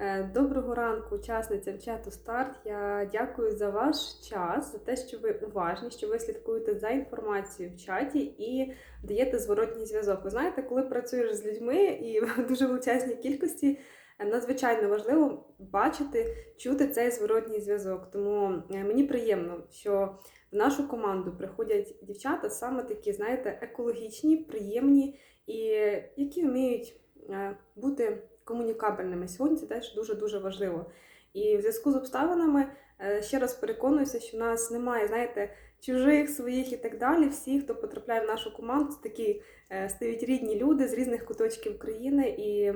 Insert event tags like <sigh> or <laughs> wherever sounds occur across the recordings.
Е, Доброго ранку, учасницям чату Старт. Я дякую за ваш час, за те, що ви уважні, що ви слідкуєте за інформацією в чаті і даєте зворотній зв'язок. Ви знаєте, коли працюєш з людьми і <laughs> в дуже величезній кількості, е, надзвичайно важливо бачити, чути цей зворотній зв'язок. Тому е, мені приємно, що в нашу команду приходять дівчата саме такі, знаєте, екологічні, приємні і які вміють бути комунікабельними. Сьогодні це теж дуже-дуже важливо. І в зв'язку з обставинами е, ще раз переконуюся, що в нас немає, знаєте, чужих, своїх і так далі. Всі, хто потрапляє в нашу команду, це такі е, стають рідні люди з різних куточків країни, і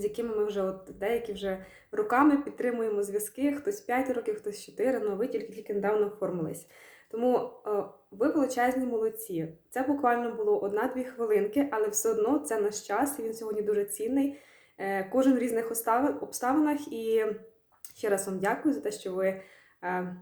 з якими ми вже от деякі вже роками підтримуємо зв'язки, хтось 5 років, хтось 4, ну ви тільки тільки недавно оформились. Тому е, ви величезні молодці. Це буквально було одна-дві хвилинки, але все одно це наш час, і він сьогодні дуже цінний. Е, Кожен в різних обставинах. І ще раз вам дякую за те, що ви е,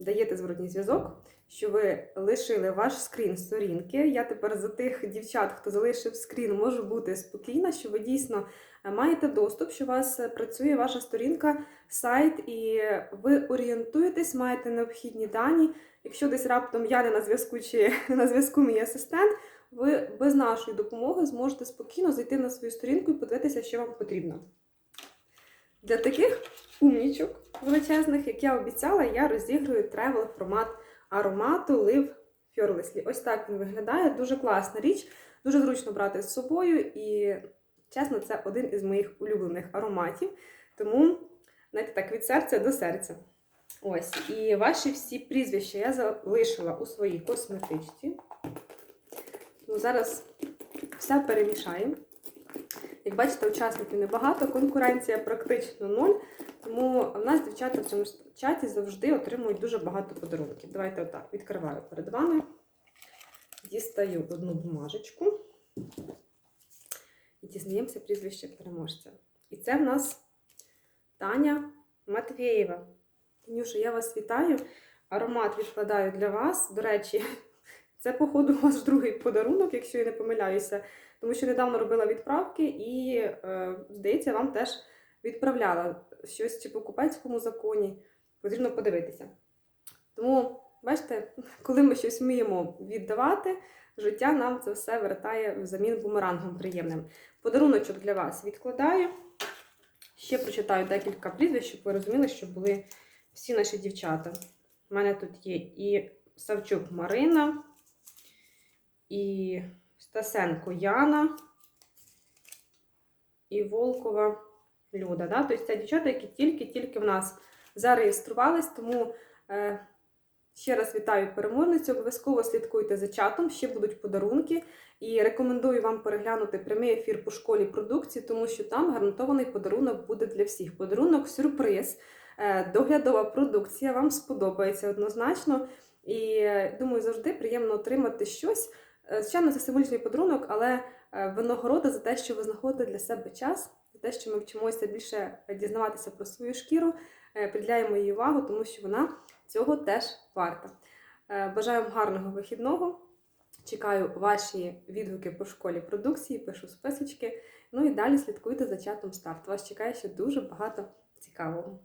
даєте зворотній зв'язок, що ви лишили ваш скрін сторінки. Я тепер за тих дівчат, хто залишив скрін, можу бути спокійна, що ви дійсно е, маєте доступ, що у вас працює ваша сторінка, сайт, і ви орієнтуєтесь, маєте необхідні дані. Якщо десь раптом я не на зв'язку чи <laughs> на зв'язку мій асистент, ви без нашої допомоги зможете спокійно зайти на свою сторінку і подивитися, що вам потрібно. Для таких умнічок величезних, як я обіцяла, я розіграю тревел формат аромату Live Fearlessly. Ось так він виглядає. Дуже класна річ, дуже зручно брати з собою, і чесно, це один із моїх улюблених ароматів. Тому, знаєте, так, від серця до серця. Ось, і ваші всі прізвища я залишила у своїй косметичці. Ну, зараз все перемішаємо. Як бачите, учасників небагато, конкуренція практично ноль. Тому в нас дівчата в цьому чаті завжди отримують дуже багато подарунків. Давайте отак відкриваю перед вами. Дістаю одну бумажечку і дізнаємося прізвище переможця. І це в нас Таня Матвєєва. Танюша, я вас вітаю. Аромат відкладаю для вас. До речі, це, походу, у вас другий подарунок, якщо я не помиляюся, тому що недавно робила відправки і, е, здається, вам теж відправляла щось чи по купецькому законі. Потрібно подивитися. Тому, бачите, коли ми щось вміємо віддавати, життя нам це все вертає взамін бумерангом приємним. Подаруночок для вас відкладаю. Ще прочитаю декілька прізвищ, щоб ви розуміли, що були всі наші дівчата. У мене тут є і Савчук Марина, і Стасенко Яна, і Волкова Люда. Да? Тобто це дівчата, які тільки-тільки в нас зареєструвались, тому е, ще раз вітаю переможницю. Обов'язково слідкуйте за чатом, ще будуть подарунки. І рекомендую вам переглянути прямий ефір по школі продукції, тому що там гарантований подарунок буде для всіх. Подарунок сюрприз, е, доглядова продукція вам сподобається однозначно. І е, думаю, завжди приємно отримати щось. Е, Звичайно, це символічний подарунок, але е, винагорода за те, що ви знаходите для себе час, за те, що ми вчимося більше дізнаватися про свою шкіру, е, приділяємо їй увагу, тому що вона цього теж варта. Бажаю вам гарного вихідного. Чекаю ваші відгуки по школі продукції, пишу списочки. Ну і далі слідкуйте за чатом старт. Вас чекає ще дуже багато цікавого.